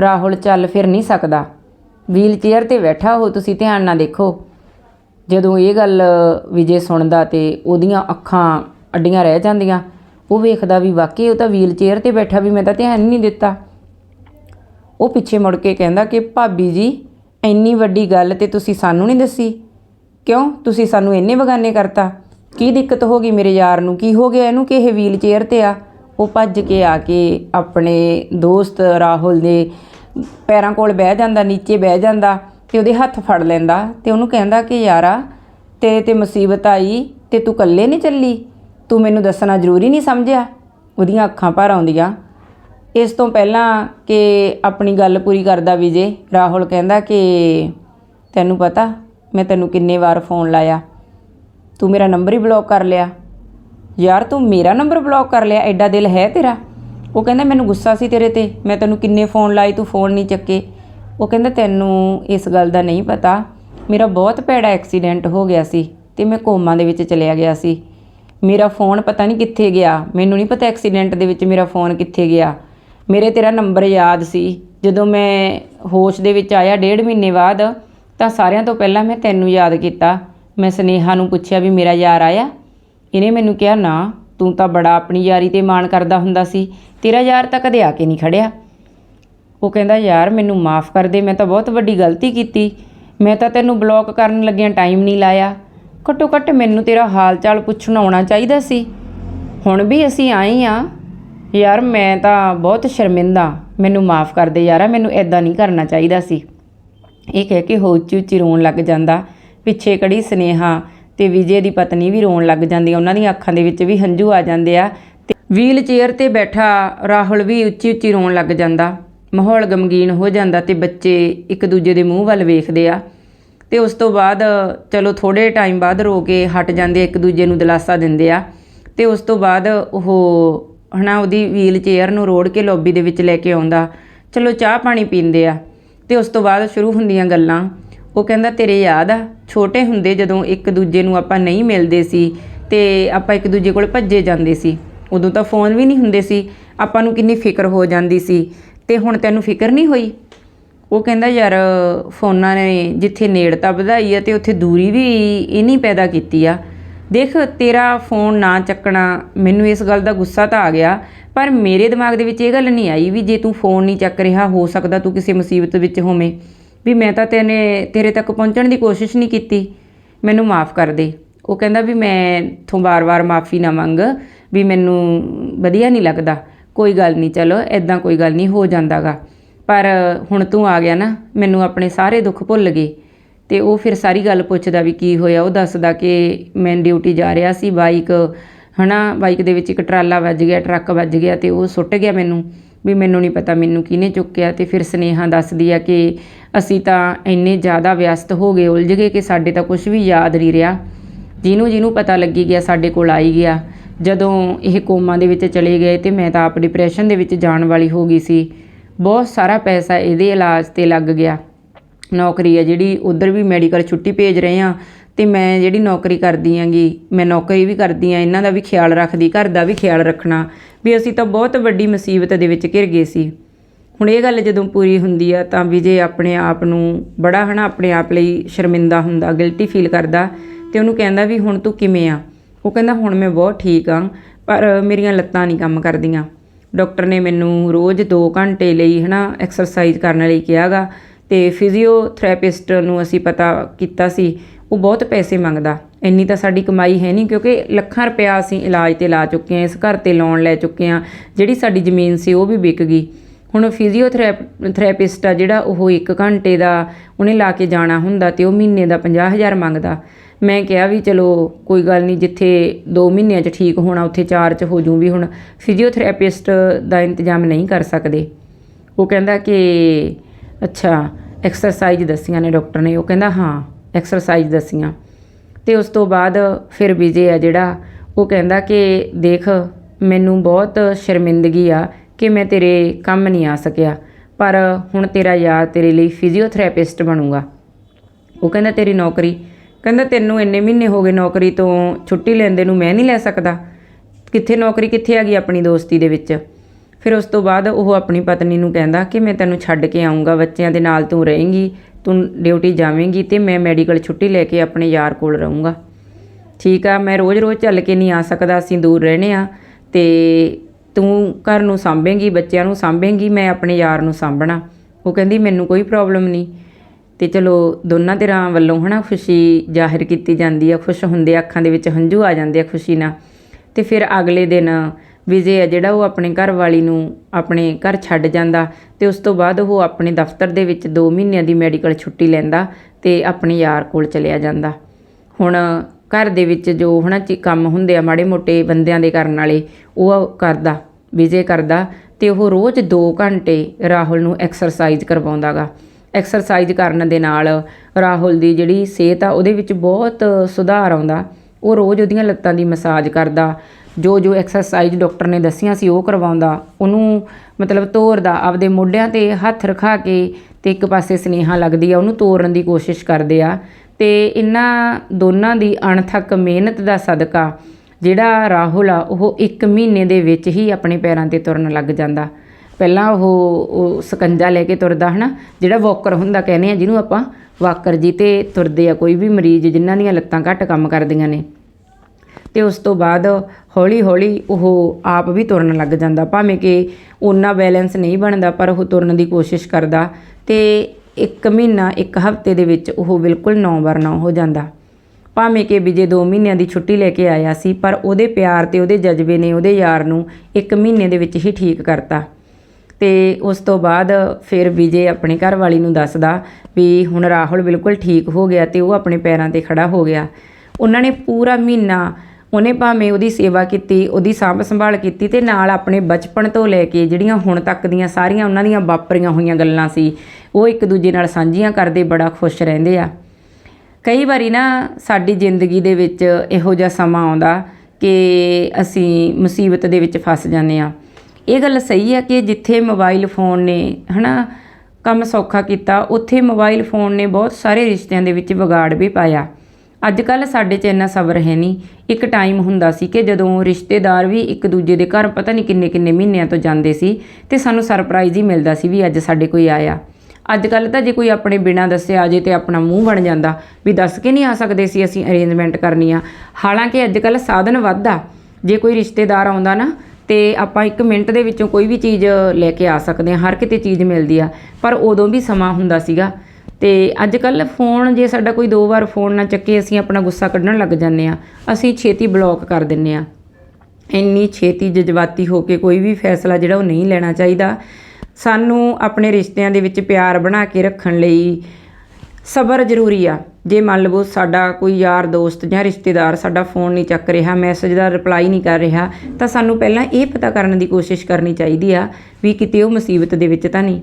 ਰਾਹੁਲ ਚੱਲ ਫਿਰ ਨਹੀਂ ਸਕਦਾ। ਵੀਲ ਚੇਅਰ ਤੇ ਬੈਠਾ ਹੋ, ਤੁਸੀਂ ਧਿਆਨ ਨਾਲ ਦੇਖੋ। ਜਦੋਂ ਇਹ ਗੱਲ ਵਿਜੇ ਸੁਣਦਾ ਤੇ ਉਹਦੀਆਂ ਅੱਖਾਂ ਅੱਡੀਆਂ ਰਹਿ ਜਾਂਦੀਆਂ, ਉਹ ਵੇਖਦਾ ਵੀ ਵਾਕਈ ਉਹ ਤਾਂ ਵੀਲ ਚੇਅਰ ਤੇ ਬੈਠਾ ਵੀ ਮੈਂ ਤਾਂ ਧਿਆਨ ਹੀ ਨਹੀਂ ਦਿੱਤਾ। ਉਹ ਪਿੱਛੇ ਮੁੜ ਕੇ ਕਹਿੰਦਾ ਕਿ, ਭਾਬੀ ਜੀ, ਇੰਨੀ ਵੱਡੀ ਗੱਲ ਤੇ ਤੁਸੀਂ ਸਾਨੂੰ ਨਹੀਂ ਦੱਸੀ। ਕਿਉਂ? ਤੁਸੀਂ ਸਾਨੂੰ ਇੰਨੇ ਬਗਾਨੇ ਕਰਤਾ। ਕੀ ਦਿੱਕਤ ਹੋ ਗਈ ਮੇਰੇ ਯਾਰ ਨੂੰ? ਕੀ ਹੋ ਗਿਆ ਇਹਨੂੰ ਕਿ ਇਹ ਵੀਲ ਚੇਅਰ ਤੇ ਆ? ਉਹ ਭੱਜ ਕੇ ਆ ਕੇ ਆਪਣੇ ਦੋਸਤ ਰਾਹੁਲ ਦੇ ਪੈਰਾਂ ਕੋਲ ਬਹਿ ਜਾਂਦਾ, ਨੀਚੇ ਬਹਿ ਜਾਂਦਾ ਤੇ ਉਹਦੇ ਹੱਥ ਫੜ ਲੈਂਦਾ ਤੇ ਉਹਨੂੰ ਕਹਿੰਦਾ ਕਿ ਯਾਰਾ ਤੇਰੇ ਤੇ ਮੁਸੀਬਤ ਆਈ ਤੇ ਤੂੰ ਇਕੱਲੇ ਨਹੀਂ ਚੱਲੀ? ਤੂੰ ਮੈਨੂੰ ਦੱਸਣਾ ਜ਼ਰੂਰੀ ਨਹੀਂ ਸਮਝਿਆ? ਉਹਦੀਆਂ ਅੱਖਾਂ ਭਰ ਆਉਂਦੀਆਂ। ਇਸ ਤੋਂ ਪਹਿਲਾਂ ਕਿ ਆਪਣੀ ਗੱਲ ਪੂਰੀ ਕਰਦਾ ਵਿਜੇ, ਰਾਹੁਲ ਕਹਿੰਦਾ ਕਿ, ਤੈਨੂੰ ਪਤਾ, ਮੈਂ ਤੈਨੂੰ ਕਿੰਨੇ ਵਾਰ ਫੋਨ ਲਾਇਆ। ਤੂੰ ਮੇਰਾ ਨੰਬਰ ਹੀ ਬਲੌਕ ਕਰ ਲਿਆ। ਯਾਰ ਤੂੰ ਮੇਰਾ ਨੰਬਰ ਬਲੌਕ ਕਰ ਲਿਆ, ਐਡਾ ਦਿਲ ਹੈ ਤੇਰਾ? ਉਹ ਕਹਿੰਦਾ, ਮੈਨੂੰ ਗੁੱਸਾ ਸੀ ਤੇਰੇ ਤੇ। ਮੈਂ ਤੈਨੂੰ ਕਿੰਨੇ ਫੋਨ ਲਾਏ, ਤੂੰ ਫੋਨ ਨਹੀਂ ਚੱਕੇ। ਉਹ ਕਹਿੰਦਾ, ਤੈਨੂੰ ਇਸ ਗੱਲ ਦਾ ਨਹੀਂ ਪਤਾ। ਮੇਰਾ ਬਹੁਤ ਭੈੜਾ ਐਕਸੀਡੈਂਟ ਹੋ ਗਿਆ ਸੀ ਤੇ ਮੈਂ ਕੋਮਾ ਦੇ ਵਿੱਚ ਚਲਿਆ ਗਿਆ ਸੀ। ਮੇਰਾ ਫੋਨ ਪਤਾ ਨਹੀਂ ਕਿੱਥੇ ਗਿਆ। ਮੈਨੂੰ ਨਹੀਂ ਪਤਾ ਐਕਸੀਡੈਂਟ ਦੇ ਵਿੱਚ ਮੇਰਾ ਫੋਨ ਕਿੱਥੇ ਗਿਆ। ਮੇਰੇ ਤੇਰਾ ਨੰਬਰ ਯਾਦ ਸੀ। ਜਦੋਂ ਮੈਂ ਹੋਸ਼ ਦੇ ਵਿੱਚ ਆਇਆ ਡੇਢ ਮਹੀਨੇ ਬਾਅਦ, ਤਾਂ ਸਾਰਿਆਂ ਤੋਂ ਪਹਿਲਾਂ ਮੈਂ ਤੈਨੂੰ ਯਾਦ ਕੀਤਾ। ਮੈਂ ਸਨੇਹਾ ਨੂੰ ਪੁੱਛਿਆ ਵੀ ਮੇਰਾ ਯਾਰ ਆਇਆ। ਇਹਨੇ ਮੈਨੂੰ ਕਿਹਾ, ਨਾ, ਤੂੰ ਤਾਂ ਬੜਾ ਆਪਣੀ ਯਾਰੀ ਤੇ ਮਾਣ ਕਰਦਾ ਹੁੰਦਾ ਸੀ। ਤੇਰਾ ਯਾਰ ਤਾਂ ਕਦੇ ਆ ਕੇ ਨਹੀਂ ਖੜਿਆ। ਉਹ ਕਹਿੰਦਾ, ਯਾਰ, ਮੈਨੂੰ ਮਾਫ ਕਰ ਦੇ, ਮੈਂ ਤਾਂ ਬਹੁਤ ਵੱਡੀ ਗਲਤੀ ਕੀਤੀ। ਮੈਂ ਤਾਂ ਤੈਨੂੰ ਬਲੌਕ ਕਰਨ ਲੱਗਿਆਂ ਟਾਈਮ ਨਹੀਂ ਲਾਇਆ। ਘੱਟੋ ਘੱਟ ਮੈਨੂੰ ਤੇਰਾ ਹਾਲ ਚਾਲ ਪੁੱਛਣ ਆਉਣਾ ਚਾਹੀਦਾ ਸੀ। ਹੁਣ ਵੀ ਅਸੀਂ ਆਏ ਆ। ਯਾਰ, ਮੈਂ ਤਾਂ ਬਹੁਤ ਸ਼ਰਮਿੰਦਾ। ਮੈਨੂੰ ਮਾਫ ਕਰ ਦੇ ਯਾਰਾ, ਮੈਨੂੰ ਐਦਾਂ ਨਹੀਂ ਕਰਨਾ ਚਾਹੀਦਾ ਸੀ। ਇਹ ਕਹਿ ਕੇ ਹੋ ਉੱਚੀ ਉੱਚੀ ਰੋਣ ਲੱਗ ਜਾਂਦਾ। ਪਿੱਛੇ ਕੜੀ ਸਨੇਹਾ ਤੇ ਵਿਜੇ ਦੀ ਪਤਨੀ ਵੀ ਰੋਣ ਲੱਗ ਜਾਂਦੀ ਆ। ਉਹਨਾਂ ਦੀਆਂ ਅੱਖਾਂ ਦੇ ਵਿੱਚ ਵੀ ਹੰਝੂ ਆ ਜਾਂਦੇ ਆ ਤੇ ਵੀਲ ਚੇਅਰ ਤੇ ਬੈਠਾ ਰਾਹੁਲ ਵੀ ਉੱਚੀ ਉੱਚੀ ਰੋਣ ਲੱਗ ਜਾਂਦਾ। ਮਾਹੌਲ ਗਮਗੀਨ ਹੋ ਜਾਂਦਾ ਤੇ ਬੱਚੇ ਇੱਕ ਦੂਜੇ ਦੇ ਮੂੰਹ ਵੱਲ ਵੇਖਦੇ ਆ। ਤੇ ਉਸ ਤੋਂ ਬਾਅਦ ਚਲੋ ਥੋੜੇ ਟਾਈਮ ਬਾਅਦ ਰੋ ਕੇ ਹਟ ਜਾਂਦੇ ਇੱਕ ਦੂਜੇ ਨੂੰ ਦਿਲਾਸਾ ਦਿੰਦੇ ਆ। ਤੇ ਉਸ ਤੋਂ ਬਾਅਦ ਉਹ ਹਨਾ ਉਹਦੀ ਵੀਲ ਚੇਅਰ ਨੂੰ ਰੋੜ ਕੇ ਲੌਬੀ ਦੇ ਵਿੱਚ ਲੈ ਕੇ ਆਉਂਦਾ। ਚਲੋ ਚਾਹ ਪਾਣੀ ਪੀਂਦੇ ਆ। ਤੇ ਉਸ ਤੋਂ ਬਾਅਦ ਸ਼ੁਰੂ ਹੁੰਦੀਆਂ ਗੱਲਾਂ। ਉਹ ਕਹਿੰਦਾ, ਤੇਰੇ ਯਾਦ ਆ? ਛੋਟੇ ਹੁੰਦੇ ਜਦੋਂ ਇੱਕ ਦੂਜੇ ਨੂੰ ਆਪਾਂ ਨਹੀਂ ਮਿਲਦੇ ਸੀ ਤੇ ਆਪਾਂ ਇੱਕ ਦੂਜੇ ਕੋਲ ਭੱਜੇ ਜਾਂਦੇ ਸੀ। ਉਦੋਂ ਤਾਂ ਫੋਨ ਵੀ ਨਹੀਂ ਹੁੰਦੇ ਸੀ। ਆਪਾਂ ਨੂੰ ਕਿੰਨੀ ਫਿਕਰ ਹੋ ਜਾਂਦੀ ਸੀ ਤੇ ਹੁਣ ਤੈਨੂੰ ਫਿਕਰ ਨਹੀਂ ਹੋਈ? ਉਹ ਕਹਿੰਦਾ, ਯਾਰ, ਫੋਨਾਂ ਨੇ ਜਿੱਥੇ ਨੇੜਤਾ ਵਧਾਈ ਆ ਤੇ ਉੱਥੇ ਦੂਰੀ ਵੀ ਇਨੀ ਪੈਦਾ ਕੀਤੀ ਆ। ਦੇਖ, ਤੇਰਾ ਫੋਨ ਨਾ ਚੱਕਣਾ, ਮੈਨੂੰ ਇਸ ਗੱਲ ਦਾ ਗੁੱਸਾ ਤਾਂ ਆ ਗਿਆ, ਪਰ ਮੇਰੇ ਦਿਮਾਗ ਦੇ ਵਿੱਚ ਇਹ ਗੱਲ ਨਹੀਂ ਆਈ ਵੀ ਜੇ ਤੂੰ ਫੋਨ ਨਹੀਂ ਚੱਕ ਰਿਹਾ, ਹੋ ਸਕਦਾ ਤੂੰ ਕਿਸੇ ਮੁਸੀਬਤ ਵਿੱਚ ਹੋਵੇਂ। ਵੀ ਮੈਂ ਤਾਂ ਤੈਨੇ, ਤੇਰੇ ਤੱਕ ਪਹੁੰਚਣ ਦੀ ਕੋਸ਼ਿਸ਼ ਨਹੀਂ ਕੀਤੀ, ਮੈਨੂੰ ਮਾਫ ਕਰ ਦੇ। ਉਹ ਕਹਿੰਦਾ ਵੀ ਮੈਂ ਥੋਂ ਵਾਰ ਵਾਰ ਮਾਫੀ ਨਾ ਮੰਗ, ਵੀ ਮੈਨੂੰ ਵਧੀਆ ਨਹੀਂ ਲੱਗਦਾ। ਕੋਈ ਗੱਲ ਨਹੀਂ, ਚਲੋ ਐਦਾਂ ਕੋਈ ਗੱਲ ਨਹੀਂ, ਹੋ ਜਾਂਦਾਗਾ। ਪਰ ਹੁਣ ਤੂੰ ਆ ਗਿਆ ਨਾ, ਮੈਨੂੰ ਆਪਣੇ ਸਾਰੇ ਦੁੱਖ ਭੁੱਲ ਗਏ। ਤੇ ਉਹ ਫਿਰ ਸਾਰੀ ਗੱਲ ਪੁੱਛਦਾ ਵੀ ਕੀ ਹੋਇਆ, ਉਹ ਦੱਸਦਾ ਕਿ ਮੈਂ ਡਿਊਟੀ ਜਾ ਰਿਹਾ ਸੀ, ਬਾਈਕ, ਹਨਾ, ਬਾਈਕ ਦੇ ਵਿੱਚ ਇੱਕ ਟਰਾਲਾ ਵੱਜ ਗਿਆ, ਟਰੱਕ ਵੱਜ ਗਿਆ ਤੇ ਉਹ ਸੁੱਟ ਗਿਆ ਮੈਨੂੰ। ਵੀ ਮੈਨੂੰ ਨਹੀਂ ਪਤਾ ਮੈਨੂੰ ਕਿਹਨੇ ਚੁੱਕਿਆ ਤੇ ਫਿਰ ਸਨੇਹਾ ਦੱਸਦੀ ਆ ਕਿ ਅਸੀਂ ਤਾਂ ਇੰਨੇ ਜ਼ਿਆਦਾ ਵਿਅਸਤ ਹੋ ਗਏ, ਉਲਝ ਗਏ ਕਿ ਸਾਡੇ ਤਾਂ ਕੁਝ ਵੀ ਯਾਦ ਨਹੀਂ ਰਿਹਾ। ਜਿਹਨੂੰ ਜਿਹਨੂੰ ਪਤਾ ਲੱਗੀ ਗਿਆ ਸਾਡੇ ਕੋਲ ਆਈ ਗਿਆ। ਜਦੋਂ ਇਹ ਕੋਮਾ ਦੇ ਵਿੱਚ ਚਲੇ ਗਏ ਤੇ ਮੈਂ ਤਾਂ ਆਪ ਡਿਪਰੈਸ਼ਨ ਦੇ ਵਿੱਚ ਜਾਣ ਵਾਲੀ ਹੋ ਗਈ ਸੀ। ਬਹੁਤ ਸਾਰਾ ਪੈਸਾ ਇਹਦੇ ਇਲਾਜ ਤੇ ਲੱਗ ਗਿਆ। ਨੌਕਰੀ ਆ ਜਿਹੜੀ, ਉਧਰ ਵੀ ਮੈਡੀਕਲ ਛੁੱਟੀ ਭੇਜ ਰਹੇ ਆ। ਤੇ ਮੈਂ ਜਿਹੜੀ ਨੌਕਰੀ ਕਰਦੀ ਆਂਗੀ, ਮੈਂ ਨੌਕਰੀ ਵੀ ਕਰਦੀ ਆ, ਇਹਨਾਂ ਦਾ ਵੀ ਖਿਆਲ ਰੱਖਦੀ, ਘਰ ਦਾ ਵੀ ਖਿਆਲ ਰੱਖਣਾ, ਵੀ ਅਸੀਂ ਤਾਂ ਬਹੁਤ ਵੱਡੀ ਮੁਸੀਬਤ ਦੇ ਵਿੱਚ ਘਿਰ ਗਏ ਸੀ। ਹੁਣ ਇਹ ਗੱਲ ਜਦੋਂ ਪੂਰੀ ਹੁੰਦੀ ਆ, ਤਾਂ ਵਿਜੇ ਆਪਣੇ ਆਪ ਨੂੰ ਬੜਾ ਹਨਾ, ਆਪਣੇ ਆਪ ਲਈ ਸ਼ਰਮਿੰਦਾ ਹੁੰਦਾ ਗਿਲਟੀ ਫੀਲ ਕਰਦਾ, ਤੇ ਉਹਨੂੰ ਕਹਿੰਦਾ ਵੀ ਹੁਣ ਤੂੰ ਕਿਵੇਂ ਆ? ਉਹ ਕਹਿੰਦਾ ਹੁਣ ਮੈਂ ਬਹੁਤ ਠੀਕ ਆ, ਪਰ ਮੇਰੀਆਂ ਲੱਤਾਂ ਨਹੀਂ ਕੰਮ ਕਰਦੀਆਂ। ਡਾਕਟਰ ਨੇ ਮੈਨੂੰ ਰੋਜ਼ 2 ਘੰਟੇ ਲਈ ਹਨਾ ਐਕਸਰਸਾਈਜ਼ ਕਰਨ ਲਈ ਕਿਹਾਗਾ, ਤੇ ਫਿਜ਼ੀਓਥੈਰੇਪਿਸਟ ਨੂੰ ਅਸੀਂ ਪਤਾ ਕੀਤਾ ਸੀ ਉਹ ਬਹੁਤ ਪੈਸੇ ਮੰਗਦਾ। ਇੰਨੀ ਤਾਂ ਸਾਡੀ ਕਮਾਈ ਹੈ ਨਹੀਂ ਕਿਉਂਕਿ ਲੱਖਾਂ ਰੁਪਇਆ ਅਸੀਂ ਇਲਾਜ ਤੇ ਲਾ ਚੁੱਕੇ ਹਾਂ, ਇਸ ਘਰ ਤੇ ਲੋਨ ਲੈ ਚੁੱਕੇ ਹਾਂ। ਜਿਹੜੀ ਸਾਡੀ ਜ਼ਮੀਨ ਸੀ ਉਹ ਵੀ ਵਿਕ ਗਈ। ਹੁਣ ਫਿਜ਼ੀਓਥੈਰੇਪਿਸਟ ਆ ਜਿਹੜਾ ਉਹ 1 ਘੰਟੇ ਦਾ ਉਹਨੇ ਲਾ ਕੇ ਜਾਣਾ ਹੁੰਦਾ ਤੇ ਉਹ ਮਹੀਨੇ ਦਾ 50000 ਮੰਗਦਾ। ਮੈਂ ਕਿਹਾ ਵੀ ਚਲੋ ਕੋਈ ਗੱਲ ਨਹੀਂ, ਜਿੱਥੇ 2 ਮਹੀਨਿਆਂ 'ਚ ਠੀਕ ਹੋਣਾ, ਉੱਥੇ 4 'ਚ ਹੋ ਜੂ ਵੀ ਹੁਣ ਫਿਜ਼ੀਓਥੈਰੇਪਿਸਟ ਦਾ ਇੰਤਜ਼ਾਮ ਨਹੀਂ ਕਰ ਸਕਦੇ। ਉਹ ਕਹਿੰਦਾ ਕਿ ਅੱਛਾ ਐਕਸਰਸਾਈਜ਼ ਦੱਸੀਆਂ ਨੇ ਡਾਕਟਰ ਨੇ, ਉਹ ਕਹਿੰਦਾ ਹਾਂ। ਐਕਸਰਸਾਈਜ਼ ਦੱਸੀਆਂ। ਤੇ ਉਸ ਤੋਂ ਬਾਅਦ ਫਿਰ ਵਿਜੇ ਆ ਜਿਹੜਾ, ਉਹ ਕਹਿੰਦਾ ਕਿ ਦੇਖ, ਮੈਨੂੰ ਬਹੁਤ ਸ਼ਰਮਿੰਦਗੀ ਆ ਕਿ ਮੈਂ ਤੇਰੇ ਕੰਮ ਨਹੀਂ ਆ ਸਕਿਆ, ਪਰ ਹੁਣ ਤੇਰਾ ਯਾਰ ਤੇਰੇ ਲਈ ਫਿਜ਼ੀਓਥੈਰੇਪਿਸਟ ਬਣੂਗਾ। ਉਹ ਕਹਿੰਦਾ, ਤੇਰੀ ਨੌਕਰੀ? ਕਹਿੰਦਾ, ਤੈਨੂੰ ਇੰਨੇ ਮਹੀਨੇ ਹੋ ਗਏ ਨੌਕਰੀ ਤੋਂ ਛੁੱਟੀ ਲੈਂਦੇ ਨੂੰ ਮੈਂ ਨਹੀਂ ਲੈ ਸਕਦਾ। ਕਿੱਥੇ ਨੌਕਰੀ, ਕਿੱਥੇ ਆ ਗਈ ਆਪਣੀ ਦੋਸਤੀ ਦੇ ਵਿੱਚ? ਫਿਰ ਉਸ ਤੋਂ ਬਾਅਦ ਉਹ ਆਪਣੀ ਪਤਨੀ ਨੂੰ ਕਹਿੰਦਾ ਕਿ ਮੈਂ ਤੈਨੂੰ ਛੱਡ ਕੇ ਆਉਂਗਾ ਬੱਚਿਆਂ ਦੇ ਨਾਲ ਤੂੰ ਰਹੇਂਗੀ। ਤੂੰ ਡਿਊਟੀ ਜਾਵੇਂਗੀ ਤੇ ਮੈਂ ਮੈਡੀਕਲ ਛੁੱਟੀ ਲੈ ਕੇ ਆਪਣੇ ਯਾਰ ਕੋਲ ਰਹੂੰਗਾ। ਠੀਕ ਆ, ਮੈਂ ਰੋਜ਼-ਰੋਜ਼ ਚੱਲ ਕੇ ਨਹੀਂ ਆ ਸਕਦਾ, ਅਸੀਂ ਦੂਰ ਰਹਿਣੇ ਆ ਤੇ ਤੂੰ ਘਰ ਨੂੰ ਸਾਂਭੇਂਗੀ, ਬੱਚਿਆਂ ਨੂੰ ਸਾਂਭੇਂਗੀ, ਮੈਂ ਆਪਣੇ ਯਾਰ ਨੂੰ ਸਾਂਭਣਾ। ਉਹ ਕਹਿੰਦੀ, ਮੈਨੂੰ ਕੋਈ ਪ੍ਰੋਬਲਮ ਨਹੀਂ। ਤੇ ਚਲੋ, ਦੋਨਾਂ ਧਿਰਾਂ ਵੱਲੋਂ ਹਨਾ ਖੁਸ਼ੀ ਜ਼ਾਹਿਰ ਕੀਤੀ ਜਾਂਦੀ ਆ, ਖੁਸ਼ ਹੁੰਦੇ ਅੱਖਾਂ ਦੇ ਵਿੱਚ ਹੰਝੂ ਆ ਜਾਂਦੇ ਆ ਖੁਸ਼ੀ ਨਾਲ। ਤੇ ਫਿਰ ਅਗਲੇ ਦਿਨ ਵਿਜੇ ਆ ਜਿਹੜਾ ਉਹ ਆਪਣੇ ਘਰ ਵਾਲੀ ਨੂੰ ਆਪਣੇ ਘਰ ਛੱਡ ਜਾਂਦਾ ਤੇ ਉਸ ਤੋਂ ਬਾਅਦ ਉਹ ਆਪਣੇ ਦਫ਼ਤਰ ਦੇ ਵਿੱਚ 2 ਮਹੀਨਿਆਂ ਦੀ ਮੈਡੀਕਲ ਛੁੱਟੀ ਲੈਂਦਾ ਤੇ ਆਪਣੇ ਯਾਰ ਕੋਲ ਚਲਿਆ ਜਾਂਦਾ। ਹੁਣ ਘਰ ਦੇ ਵਿੱਚ ਜੋ ਹਨਾ ਚੀ ਕੰਮ ਹੁੰਦੇ ਆ ਮਾੜੇ ਮੋਟੇ ਬੰਦਿਆਂ ਦੇ ਕਰਨ ਵਾਲੇ, ਉਹ ਕਰਦਾ, ਵਿਜੇ ਕਰਦਾ ਤੇ ਉਹ ਰੋਜ਼ 2 ਘੰਟੇ ਰਾਹੁਲ ਨੂੰ ਐਕਸਰਸਾਈਜ਼ ਕਰਵਾਉਂਦਾਗਾ ਐਕਸਰਸਾਈਜ਼ ਕਰਨ ਦੇ ਨਾਲ ਰਾਹੁਲ ਦੀ ਜਿਹੜੀ ਸਿਹਤ ਆ ਉਹਦੇ ਵਿੱਚ ਬਹੁਤ ਸੁਧਾਰ ਆਉਂਦਾ, ਉਹ ਰੋਜ਼ ਉਹਦੀਆਂ ਲੱਤਾਂ ਦੀ ਮਸਾਜ ਕਰਦਾ ਜੋ ਜੋ ਐਕਸਰਸਾਈਜ਼ ਡਾਕਟਰ ਨੇ ਦੱਸੀਆਂ ਸੀ ਉਹ ਕਰਵਾਉਂਦਾ, ਉਹਨੂੰ ਮਤਲਬ ਤੋਰਦਾ, ਆਪਦੇ ਮੋਢਿਆਂ ਤੇ ਹੱਥ ਰਖਾ ਕੇ ਤੇ ਇੱਕ ਪਾਸੇ ਸਨੇਹਾ ਲੱਗਦੀ ਆ, ਉਹਨੂੰ ਤੋਰਨ ਦੀ ਕੋਸ਼ਿਸ਼ ਕਰਦੇ ਆ। ਤੇ ਇਹਨਾਂ ਦੋਨਾਂ ਦੀ ਅਣਥੱਕ ਮਿਹਨਤ ਦਾ ਸਦਕਾ, ਜਿਹੜਾ ਰਾਹੁਲ ਆ, ਉਹ 1 ਮਹੀਨੇ ਦੇ ਵਿੱਚ ਹੀ ਆਪਣੇ ਪੈਰਾਂ ਤੇ ਤੁਰਨ ਲੱਗ ਜਾਂਦਾ। ਪਹਿਲਾਂ ਉਹ ਉਹ ਸਕੰਜਾ ਲੈ ਕੇ ਤੁਰਦਾ, ਹਨਾ? ਜਿਹੜਾ ਵਾਕਰ ਹੁੰਦਾ ਕਹਿੰਦੇ ਆ, ਜਿਹਨੂੰ ਆਪਾਂ ਵਾਕਰ ਜੀ ਤੇ ਤੁਰਦੇ ਆ, ਕੋਈ ਵੀ ਮਰੀਜ਼ ਜਿਨ੍ਹਾਂ ਦੀਆਂ ਲੱਤਾਂ ਘੱਟ ਕੰਮ ਕਰਦੀਆਂ ਨੇ। ਤੇ ਉਸ ਤੋਂ ਬਾਅਦ ਹੌਲੀ ਹੌਲੀ ਉਹ ਆਪ ਵੀ ਤੁਰਨ ਲੱਗ ਜਾਂਦਾ। ਭਾਵੇਂ ਕਿ ਉਹਨਾਂ ਬੈਲੈਂਸ ਨਹੀਂ ਬਣਦਾ, ਪਰ ਉਹ ਤੁਰਨ ਦੀ ਕੋਸ਼ਿਸ਼ ਕਰਦਾ ਤੇ ਇੱਕ ਮਹੀਨਾ, ਇੱਕ ਹਫ਼ਤੇ ਦੇ ਵਿੱਚ ਉਹ ਬਿਲਕੁਲ 9 ਬਰ 9 ਹੋ ਜਾਂਦਾ। ਭਾਵੇਂ ਕਿ ਵਿਜੇ 2 ਮਹੀਨਿਆਂ ਦੀ ਛੁੱਟੀ ਲੈ ਕੇ ਆਇਆ ਸੀ, ਪਰ ਉਹਦੇ ਪਿਆਰ ਤੇ ਉਹਦੇ ਜਜ਼ਬੇ ਨੇ ਉਹਦੇ ਯਾਰ ਨੂੰ ਇੱਕ ਮਹੀਨੇ ਦੇ ਵਿੱਚ ਹੀ ਠੀਕ ਕਰਤਾ। ਤੇ ਉਸ ਤੋਂ ਬਾਅਦ ਫਿਰ ਵਿਜੇ ਆਪਣੇ ਘਰ ਵਾਲੀ ਨੂੰ ਦੱਸਦਾ ਵੀ ਹੁਣ ਰਾਹੁਲ ਬਿਲਕੁਲ ਠੀਕ ਹੋ ਗਿਆ ਤੇ ਉਹ ਆਪਣੇ ਪੈਰਾਂ ਤੇ ਖੜਾ ਹੋ ਗਿਆ। ਉਹਨਾਂ ਨੇ ਪੂਰਾ ਮਹੀਨਾ ਉਹਨੇ ਭਾਵੇਂ ਉਹਦੀ ਸੇਵਾ ਕੀਤੀ, ਉਹਦੀ ਸਾਂਭ ਸੰਭਾਲ ਕੀਤੀ ਤੇ ਨਾਲ ਆਪਣੇ ਬਚਪਨ ਤੋਂ ਲੈ ਕੇ ਜਿਹੜੀਆਂ ਹੁਣ ਤੱਕ ਦੀਆਂ ਸਾਰੀਆਂ ਉਹਨਾਂ ਦੀਆਂ ਵਾਪਰੀਆਂ ਹੋਈਆਂ ਗੱਲਾਂ ਸੀ, ਉਹ ਇੱਕ ਦੂਜੇ ਨਾਲ ਸਾਂਝੀਆਂ ਕਰਦੇ ਬੜਾ ਖੁਸ਼ ਰਹਿੰਦੇ ਆ। ਕਈ ਵਾਰੀ ਨਾ ਸਾਡੀ ਜ਼ਿੰਦਗੀ ਦੇ ਵਿੱਚ ਇਹੋ ਜਿਹਾ ਸਮਾਂ ਆਉਂਦਾ ਕਿ ਅਸੀਂ ਮੁਸੀਬਤ ਦੇ ਵਿੱਚ ਫਸ ਜਾਂਦੇ ਆ। ਇਹ ਗੱਲ ਸਹੀ ਹੈ ਕਿ ਜਿੱਥੇ ਮੋਬਾਈਲ ਫੋਨ ਨੇ, ਹਨਾ, ਕੰਮ ਸੌਖਾ ਕੀਤਾ, ਉੱਥੇ ਮੋਬਾਈਲ ਫੋਨ ਨੇ ਬਹੁਤ ਸਾਰੇ ਰਿਸ਼ਤਿਆਂ ਦੇ ਵਿੱਚ ਵਿਗਾੜ ਵੀ ਪਾਇਆ। ਅੱਜ ਕੱਲ ਸਾਡੇ 'ਚ ਇੰਨਾ ਸਬਰ ਹੈ ਨਹੀਂ। ਇੱਕ ਟਾਈਮ ਹੁੰਦਾ ਸੀ ਕਿ ਜਦੋਂ ਰਿਸ਼ਤੇਦਾਰ ਵੀ ਇੱਕ ਦੂਜੇ ਦੇ ਘਰ ਪਤਾ ਨਹੀਂ ਕਿੰਨੇ ਕਿੰਨੇ ਮਹੀਨਿਆਂ ਤੋਂ ਜਾਂਦੇ ਸੀ ਤੇ ਸਾਨੂੰ ਸਰਪ੍ਰਾਈਜ਼ ਹੀ ਮਿਲਦਾ ਸੀ ਵੀ ਅੱਜ ਸਾਡੇ ਕੋਈ ਆਇਆ। ਅੱਜ ਕੱਲ ਤਾਂ ਜੇ ਕੋਈ ਆਪਣੇ ਬਿਨਾਂ ਦੱਸੇ ਆ ਜੇ ਤੇ ਆਪਣਾ ਮੂੰਹ ਬਣ ਜਾਂਦਾ, ਵੀ ਦੱਸ ਕੇ ਨਹੀਂ ਆ ਸਕਦੇ ਸੀ ਅਸੀਂ ਅਰੇਂਜਮੈਂਟ ਕਰਨੀ ਆ। ਹਾਲਾਂਕਿ ਅੱਜ ਕੱਲ ਸਾਧਨ ਵੱਧਾ ਜੇ ਕੋਈ ਰਿਸ਼ਤੇਦਾਰ ਆਉਂਦਾ ਨਾ ਤੇ ਆਪਾਂ 1 ਮਿੰਟ ਦੇ ਵਿੱਚੋਂ ਕੋਈ ਵੀ ਚੀਜ਼ ਲੈ ਕੇ ਆ ਸਕਦੇ ਹਾਂ, ਹਰ ਕਿਤੇ ਚੀਜ਼ ਮਿਲਦੀ ਆ। ਪਰ ਉਦੋਂ ਵੀ ਸਮਾਂ ਹੁੰਦਾ ਸੀਗਾ। ਤੇ ਅੱਜ ਕੱਲ ਫੋਨ, ਜੇ ਸਾਡਾ ਕੋਈ ਦੋ ਵਾਰ ਫੋਨ ਨਾ ਚੱਕੇ, ਅਸੀਂ ਆਪਣਾ ਗੁੱਸਾ ਕੱਢਣ ਲੱਗ ਜਾਂਦੇ ਆ ਅਸੀਂ ਛੇਤੀ ਬਲੌਕ ਕਰ ਦਿੰਨੇ ਆ ਇੰਨੀ ਛੇਤੀ ਜਜ਼ਬਾਤੀ ਹੋ ਕੇ ਕੋਈ ਵੀ ਫੈਸਲਾ ਜਿਹੜਾ ਉਹ ਨਹੀਂ ਲੈਣਾ ਚਾਹੀਦਾ। ਸਾਨੂੰ ਆਪਣੇ ਰਿਸ਼ਤਿਆਂ ਦੇ ਵਿੱਚ ਪਿਆਰ ਬਣਾ ਕੇ ਰੱਖਣ ਲਈ ਸਬਰ ਜ਼ਰੂਰੀ ਆ। ਜੇ ਮੰਨ ਲਵੋ ਸਾਡਾ ਕੋਈ ਯਾਰ, ਦੋਸਤ ਜਾਂ ਰਿਸ਼ਤੇਦਾਰ ਸਾਡਾ ਫੋਨ ਨਹੀਂ ਚੱਕ ਰਿਹਾ ਮੈਸੇਜ ਦਾ ਰਿਪਲਾਈ ਨਹੀਂ ਕਰ ਰਿਹਾ, ਤਾਂ ਸਾਨੂੰ ਪਹਿਲਾਂ ਇਹ ਪਤਾ ਕਰਨ ਦੀ ਕੋਸ਼ਿਸ਼ ਕਰਨੀ ਚਾਹੀਦੀ ਆ ਵੀ ਕਿਤੇ ਉਹ ਮੁਸੀਬਤ ਦੇ ਵਿੱਚ ਤਾਂ ਨਹੀਂ।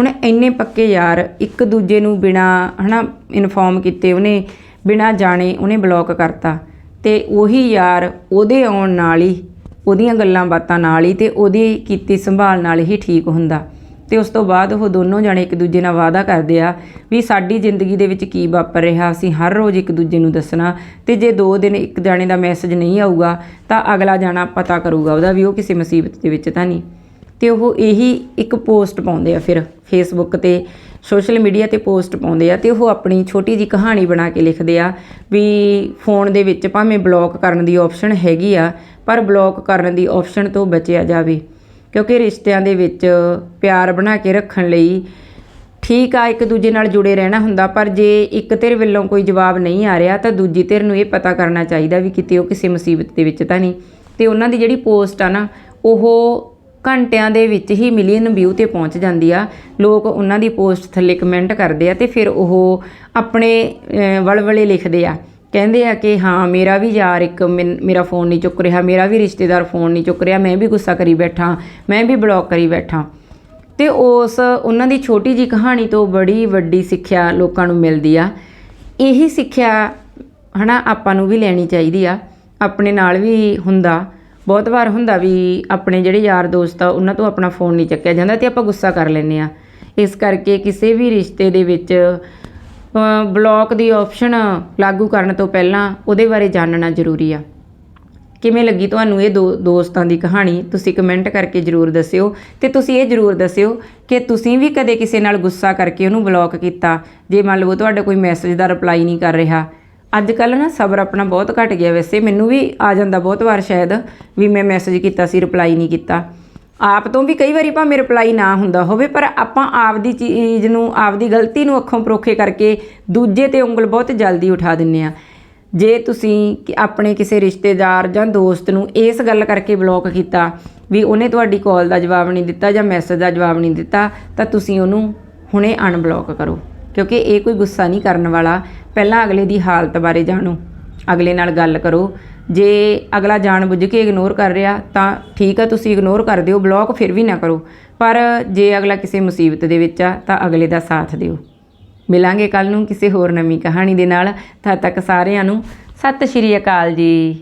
ਹੁਣ ਇੰਨੇ ਪੱਕੇ ਯਾਰ, ਇੱਕ ਦੂਜੇ ਨੂੰ ਬਿਨਾ, ਹਨਾ ਇਨਫੋਰਮ ਕੀਤੇ, ਉਹਨੇ ਬਿਨਾ ਜਾਣੇ ਉਹਨੇ ਬਲੌਕ ਕਰਤਾ। ਤੇ ਉਹੀ ਯਾਰ ਉਹਦੇ ਆਉਣ ਨਾਲ ਹੀ, ਉਹਦੀਆਂ ਗੱਲਾਂ ਬਾਤਾਂ ਨਾਲ ਹੀ ਤੇ ਉਹਦੀ ਕੀਤੀ ਸੰਭਾਲ ਨਾਲ ਹੀ ਠੀਕ ਹੁੰਦਾ। ਤੇ ਉਸ ਤੋਂ ਬਾਅਦ ਉਹ ਦੋਨੋਂ ਜਾਣੇ ਇੱਕ ਦੂਜੇ ਨਾਲ ਵਾਅਦਾ ਕਰਦੇ ਆ ਵੀ ਸਾਡੀ ਜ਼ਿੰਦਗੀ ਦੇ ਵਿੱਚ ਕੀ ਵਾਪਰ ਰਿਹਾ, ਅਸੀਂ ਹਰ ਰੋਜ਼ ਇੱਕ ਦੂਜੇ ਨੂੰ ਦੱਸਣਾ। ਤੇ ਜੇ ਦੋ ਦਿਨ ਇੱਕ ਜਾਣੇ ਦਾ ਮੈਸੇਜ ਨਹੀਂ ਆਊਗਾ, ਤਾਂ ਅਗਲਾ ਜਾਣਾ ਪਤਾ ਕਰੂਗਾ ਉਹਦਾ ਵੀ ਉਹ ਕਿਸੇ ਮੁਸੀਬਤ ਦੇ ਵਿੱਚ ਤਾਂ ਨਹੀਂ। ਤੇ ਉਹ ਇਹੀ ਇੱਕ ਪੋਸਟ ਪਾਉਂਦੇ ਆ ਫਿਰ ਫੇਸਬੁੱਕ ਤੇ ਸੋਸ਼ਲ ਮੀਡੀਆ ਤੇ ਪੋਸਟ ਪਾਉਂਦੇ ਆ ਤੇ ਉਹ ਆਪਣੀ ਛੋਟੀ ਜੀ ਕਹਾਣੀ ਬਣਾ ਕੇ ਲਿਖਦੇ ਆ ਵੀ ਫੋਨ ਦੇ ਵਿੱਚ ਭਾਵੇਂ ਬਲੌਕ ਕਰਨ ਦੀ ਆਪਸ਼ਨ ਹੈਗੀ ਆ, ਪਰ ਬਲੌਕ ਕਰਨ ਦੀ ਆਪਸ਼ਨ ਤੋਂ ਬਚਿਆ ਜਾਵੇ। ਕਿਉਂਕਿ ਰਿਸ਼ਤਿਆਂ ਦੇ ਵਿੱਚ ਪਿਆਰ ਬਣਾ ਕੇ ਰੱਖਣ ਲਈ ਠੀਕ ਆ, ਇੱਕ ਦੂਜੇ ਨਾਲ ਜੁੜੇ ਰਹਿਣਾ ਹੁੰਦਾ, ਪਰ ਜੇ ਇੱਕ ਧਿਰ ਵੱਲੋਂ ਕੋਈ ਜਵਾਬ ਨਹੀਂ ਆ ਰਿਹਾ, ਤਾਂ ਦੂਜੀ ਧਿਰ ਨੂੰ ਇਹ ਪਤਾ ਕਰਨਾ ਚਾਹੀਦਾ ਵੀ ਕਿਤੇ ਉਹ ਕਿਸੇ ਮੁਸੀਬਤ ਦੇ ਵਿੱਚ ਤਾਂ ਨਹੀਂ। ਤੇ ਉਹਨਾਂ ਦੀ ਜਿਹੜੀ ਪੋਸਟ ਆ ਨਾ, ਉਹ ਘੰਟਿਆਂ ਦੇ ਵਿੱਚ ਹੀ ਮਿਲੀਅਨ ਵਿਊ ਤੇ ਪਹੁੰਚ ਜਾਂਦੀ ਆ। ਲੋਕ ਉਹਨਾਂ ਦੀ ਪੋਸਟ ਥੱਲੇ ਕਮੈਂਟ ਕਰਦੇ ਆ ਤੇ ਫਿਰ ਉਹ ਆਪਣੇ ਅਹ, ਵਲਵਲੇ ਲਿਖਦੇ ਆ। ਕਹਿੰਦੇ ਆ ਕਿ ਹਾਂ ਮੇਰਾ ਵੀ ਯਾਰ ਇੱਕ ਮੈਨ- ਮੇਰਾ ਫੋਨ ਨਹੀਂ ਚੁੱਕ ਰਿਹਾ ਮੇਰਾ ਵੀ ਰਿਸ਼ਤੇਦਾਰ ਫੋਨ ਨਹੀਂ ਚੁੱਕ ਰਿਹਾ ਮੈਂ ਵੀ ਗੁੱਸਾ ਕਰੀ ਬੈਠਾ ਮੈਂ ਵੀ ਬਲੌਕ ਕਰੀ ਬੈਠਾ। ਤੇ ਉਸ ਉਹਨਾਂ ਦੀ ਛੋਟੀ ਜੀ ਕਹਾਣੀ ਤੋਂ ਬੜੀ ਵੱਡੀ ਸਿੱਖਿਆ ਲੋਕਾਂ ਨੂੰ ਮਿਲਦੀ ਆ। ਇਹੀ ਸਿੱਖਿਆ ਹਨਾ ਆਪਾਂ ਨੂੰ ਵੀ ਲੈਣੀ ਚਾਹੀਦੀ ਆ। ਆਪਣੇ ਨਾਲ ਵੀ ਹੁੰਦਾ। ਬਹੁਤ ਵਾਰ ਹੁੰਦਾ ਵੀ ਆਪਣੇ ਜਿਹੜੇ ਯਾਰ ਦੋਸਤ ਆ, ਉਹਨਾਂ ਤੋਂ ਆਪਣਾ ਫੋਨ ਨਹੀਂ ਚੱਕਿਆ ਜਾਂਦਾ ਤੇ ਆਪਾਂ ਗੁੱਸਾ ਕਰ ਲੈਂਦੇ ਆ ਇਸ ਕਰਕੇ ਕਿਸੇ ਵੀ ਰਿਸ਼ਤੇ ਦੇ ਵਿੱਚ ਬਲੌਕ ਦੀ ਆਪਸ਼ਨ ਲਾਗੂ ਕਰਨ ਤੋਂ ਪਹਿਲਾਂ ਉਹਦੇ ਬਾਰੇ ਜਾਣਨਾ ਜ਼ਰੂਰੀ ਆ। ਕਿਵੇਂ ਲੱਗੀ ਤੁਹਾਨੂੰ ਇਹ ਦੋ ਦੋਸਤਾਂ ਦੀ ਕਹਾਣੀ? ਤੁਸੀਂ ਕਮੈਂਟ ਕਰਕੇ ਜਰੂਰ ਦੱਸਿਓ ਤੇ ਤੁਸੀਂ ਇਹ ਜਰੂਰ ਦੱਸਿਓ ਕਿ ਤੁਸੀਂ ਵੀ ਕਦੇ ਕਿਸੇ ਨਾਲ ਗੁੱਸਾ ਕਰਕੇ ਉਹਨੂੰ ਬਲੌਕ ਕੀਤਾ। ਜੇ ਮੰਨ ਲਓ ਤੁਹਾਡਾ ਕੋਈ ਮੈਸੇਜ ਦਾ ਰਿਪਲਾਈ ਨਹੀਂ ਕਰ ਰਿਹਾ ਅੱਜ ਕੱਲ ਨਾ ਸਬਰ ਆਪਣਾ ਬਹੁਤ ਘਟ ਗਿਆ ਵੈਸੇ, ਮੈਨੂੰ ਵੀ ਆ ਜਾਂਦਾ ਬਹੁਤ ਵਾਰ ਸ਼ਾਇਦ ਵੀ ਮੈਂ ਮੈਸੇਜ ਕੀਤਾ ਸੀ ਰਿਪਲਾਈ ਨਹੀਂ ਕੀਤਾ। ਆਪ ਤੋਂ ਵੀ ਕਈ ਵਾਰੀ ਭਾਵੇਂ ਰਿਪਲਾਈ ਨਾ ਹੁੰਦਾ ਹੋਵੇ, ਪਰ ਆਪਾਂ ਆਪਦੀ ਚੀਜ਼ ਨੂੰ, ਆਪਦੀ ਗਲਤੀ ਨੂੰ ਅੱਖੋਂ ਪਰੋਖੇ ਕਰਕੇ ਦੂਜੇ ਤੇ ਉਂਗਲ ਬਹੁਤ ਜਲਦੀ ਉਠਾ ਦਿੰਨੇ ਆ ਜੇ ਤੁਸੀਂ ਕਿ- ਆਪਣੇ ਕਿਸੇ ਰਿਸ਼ਤੇਦਾਰ ਜਾਂ ਦੋਸਤ ਨੂੰ ਇਸ ਗੱਲ ਕਰਕੇ ਬਲੌਕ ਕੀਤਾ ਵੀ ਉਹਨੇ ਤੁਹਾਡੀ ਕਾਲ ਦਾ ਜਵਾਬ ਨਹੀਂ ਦਿੱਤਾ ਜਾਂ ਮੈਸੇਜ ਦਾ ਜਵਾਬ ਨਹੀਂ ਦਿੱਤਾ, ਤਾਂ ਤੁਸੀਂ ਉਹਨੂੰ ਹੁਣੇ ਅਨਬਲੌਕ ਕਰੋ। ਕਿਉਂਕਿ ਇਹ ਕੋਈ ਗੁੱਸਾ ਨਹੀਂ ਕਰਨ ਵਾਲਾ। ਪਹਿਲਾਂ ਅਗਲੇ ਦੀ ਹਾਲਤ ਬਾਰੇ ਜਾਣੋ। ਅਗਲੇ ਨਾਲ ਗੱਲ ਕਰੋ। ਜੇ ਅਗਲਾ ਜਾਣ ਬੁੱਝ ਕੇ ਇਗਨੋਰ ਕਰ ਰਿਹਾ, ਤਾਂ ਠੀਕ ਆ, ਤੁਸੀਂ ਇਗਨੋਰ ਕਰ ਦਿਓ ਬਲੌਕ ਫਿਰ ਵੀ ਨਾ ਕਰੋ। ਪਰ ਜੇ ਅਗਲਾ ਕਿਸੇ ਮੁਸੀਬਤ ਦੇ ਵਿੱਚ ਆ, ਤਾਂ ਅਗਲੇ ਦਾ ਸਾਥ ਦਿਓ। ਮਿਲਾਂਗੇ ਕੱਲ ਨੂੰ ਕਿਸੇ ਹੋਰ ਨਵੀਂ ਕਹਾਣੀ ਦੇ ਨਾਲ। ਤਦ ਤੱਕ ਸਾਰਿਆਂ ਨੂੰ ਸਤਿ ਸ਼੍ਰੀ ਅਕਾਲ ਜੀ।